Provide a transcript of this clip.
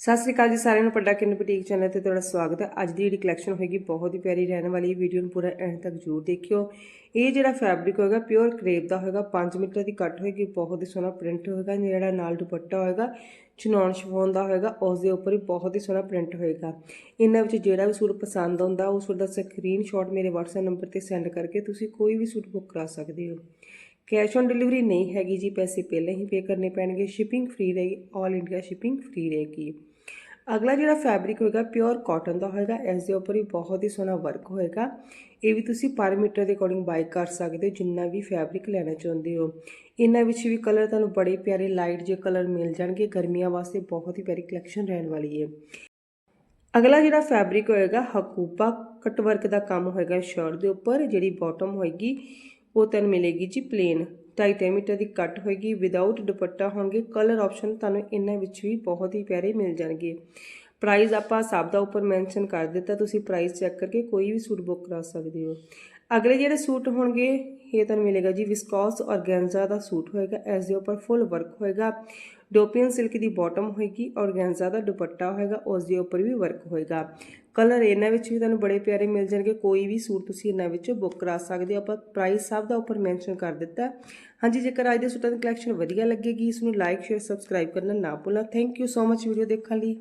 ਸਤਿ ਸ੍ਰੀ ਅਕਾਲ ਜੀ ਸਾਰਿਆਂ ਨੂੰ, ਪੱਡਾ ਕਿੰਨ ਬੁਟੀਕ ਚੈਨਲ ਤੇ ਤੁਹਾਡਾ ਸਵਾਗਤ ਹੈ। ਅੱਜ ਦੀ ਜਿਹੜੀ ਕਲੈਕਸ਼ਨ ਹੋਏਗੀ ਬਹੁਤ ਹੀ ਪਿਆਰੀ ਰਹਿਣ ਵਾਲੀ ਹੈ। ਵੀਡੀਓ ਨੂੰ ਪੂਰਾ ਐਂਡ ਤੱਕ ਜ਼ਰੂਰ ਦੇਖਿਓ। ਇਹ ਜਿਹੜਾ ਫੈਬਰਿਕ ਹੋਏਗਾ ਪਿਓਰ ਕਰੇਪ ਦਾ ਹੋਏਗਾ 5 ਮੀਟਰ ਦੀ ਕੱਟ ਹੋਏਗੀ, ਬਹੁਤ ਹੀ ਸੋਹਣਾ ਪ੍ਰਿੰਟ ਹੋਏਗਾ ਜਿਹੜਾ ਨਾਲ ਦੁਪੱਟਾ ਹੋਏਗਾ ਚਨੌਨ ਸ਼ਿਫੋਨ ਦਾ ਹੋਏਗਾ ਉਸ ਦੇ ਉੱਪਰ ਵੀ ਬਹੁਤ ਹੀ ਸੋਹਣਾ ਪ੍ਰਿੰਟ ਹੋਏਗਾ। ਇਹਨਾਂ ਵਿੱਚ ਜਿਹੜਾ ਵੀ ਸੂਟ ਪਸੰਦ ਆਉਂਦਾ ਉਹ ਸੂਟ ਦਾ ਸਕਰੀਨਸ਼ਾਟ ਮੇਰੇ WhatsApp ਨੰਬਰ ਤੇ ਸੈਂਡ ਕਰਕੇ ਤੁਸੀਂ ਕੋਈ ਵੀ ਸੂਟ ਬੁੱਕ ਕਰਾ ਸਕਦੇ ਹੋ। ਕੈਸ਼ ਔਨ ਡਿਲੀਵਰੀ ਨਹੀਂ ਹੈਗੀ ਜੀ, ਪੈਸੇ ਪਹਿਲਾਂ ਹੀ ਪੇ ਕਰਨੇ ਪੈਣਗੇ ਸ਼ਿਪਿੰਗ ਫ੍ਰੀ ਰਹੇਗੀ 올 ਇੰਡੀਆ ਸ਼ਿਪਿੰਗ ਫ੍ਰੀ ਰਹੇਗੀ। ਅਗਲਾ ਜਿਹੜਾ ਫੈਬਰਿਕ ਹੋਏਗਾ ਪਿਓਰ ਕਾਟਨ ਦਾ ਹੋਏਗਾ ਇਸ ਦੇ ਉੱਪਰ ਵੀ ਬਹੁਤ ਹੀ ਸੋਹਣਾ ਵਰਕ ਹੋਏਗਾ। ਇਹ ਵੀ ਤੁਸੀਂ ਪਰ ਮੀਟਰ ਦੇ ਅਕੋਰਡਿੰਗ ਬਾਈ ਕਰ ਸਕਦੇ ਹੋ, ਜਿੰਨਾ ਵੀ ਫੈਬਰਿਕ ਲੈਣਾ ਚਾਹੁੰਦੇ ਹੋ। ਇਹਨਾਂ ਵਿੱਚ ਵੀ ਕਲਰ ਤੁਹਾਨੂੰ ਬੜੇ ਪਿਆਰੇ ਲਾਈਟ ਜਿਹੇ ਕਲਰ ਮਿਲ ਜਾਣਗੇ, ਗਰਮੀਆਂ ਵਾਸਤੇ ਬਹੁਤ ਹੀ ਪਿਆਰੀ ਕਲੈਕਸ਼ਨ ਰਹਿਣ ਵਾਲੀ ਹੈ। ਅਗਲਾ ਜਿਹੜਾ ਫੈਬਰਿਕ ਹੋਏਗਾ ਹਕੂਪਾ ਕਟ ਵਰਕ ਦਾ ਕੰਮ ਹੋਏਗਾ ਸ਼ਰਟ ਦੇ ਉੱਪਰ, ਜਿਹੜੀ ਬਾਟਮ ਹੋਏਗੀ ਉਹ ਤੁਹਾਨੂੰ ਮਿਲੇਗੀ ਜੀ ਪਲੇਨ 2.5 ਮੀਟਰ ਦੀ ਕੱਟ ਹੋਏਗੀ। ਵਿਦਆਊਟ ਦੁਪੱਟਾ ਹੋਣਗੇ। ਕਲਰ ਆਪਸ਼ਨ ਤੁਹਾਨੂੰ ਇਹਨਾਂ ਵਿੱਚ ਵੀ ਬਹੁਤ ਹੀ ਪਿਆਰੇ ਮਿਲ ਜਾਣਗੇ। ਪ੍ਰਾਈਸ ਆਪਾਂ ਸਭ ਦਾ ਉੱਪਰ ਮੈਂਸ਼ਨ ਕਰ ਦਿੱਤਾ, ਤੁਸੀਂ ਪ੍ਰਾਈਸ ਚੈੱਕ ਕਰਕੇ ਕੋਈ ਵੀ ਸੂਟ ਬੁੱਕ ਕਰਾ ਸਕਦੇ ਹੋ। ਅਗਲੇ ਜਿਹੜੇ ਸੂਟ ਹੋਣਗੇ, ਇਹ ਤੁਹਾਨੂੰ ਮਿਲੇਗਾ ਜੀ ਵਿਸਕੋਸ ਔਰਗੈਂਜ਼ਾ ਦਾ ਸੂਟ ਹੋਏਗਾ, ਇਸ ਦੇ ਉੱਪਰ ਫੁੱਲ ਵਰਕ ਹੋਏਗਾ। ਡੋਪੀਅਨ ਸਿਲਕ ਦੀ ਬਾਟਮ ਹੋਏਗੀ ਔਰਗੈਂਜ਼ਾ ਦਾ ਦੁਪੱਟਾ ਹੋਏਗਾ, ਉਸ ਦੇ ਉੱਪਰ ਵੀ ਵਰਕ ਹੋਏਗਾ। ਕਲਰ ਇਹਨਾਂ ਵਿੱਚ ਵੀ ਤੁਹਾਨੂੰ ਬੜੇ ਪਿਆਰੇ ਮਿਲ ਜਾਣਗੇ, ਕੋਈ ਵੀ ਸੂਟ ਤੁਸੀਂ ਇਹਨਾਂ ਵਿੱਚੋਂ ਬੁੱਕ ਕਰਾ ਸਕਦੇ ਹੋ, ਆਪਾਂ ਪ੍ਰਾਈਸ ਸਭ ਦਾ ਉੱਪਰ ਮੈਂਸ਼ਨ ਕਰ ਦਿੱਤਾ। ਹਾਂਜੀ, ਜੇਕਰ ਅੱਜ ਦੇ ਸੂਟਾਂ ਦੀ ਕਲੈਕਸ਼ਨ ਵਧੀਆ ਲੱਗੇਗੀ, ਇਸ ਨੂੰ ਲਾਈਕ ਸ਼ੇਅਰ ਸਬਸਕ੍ਰਾਈਬ ਕਰਨਾ ਨਾ ਭੁੱਲਣਾ। Thank you so much video ਦੇਖਣ ਲਈ।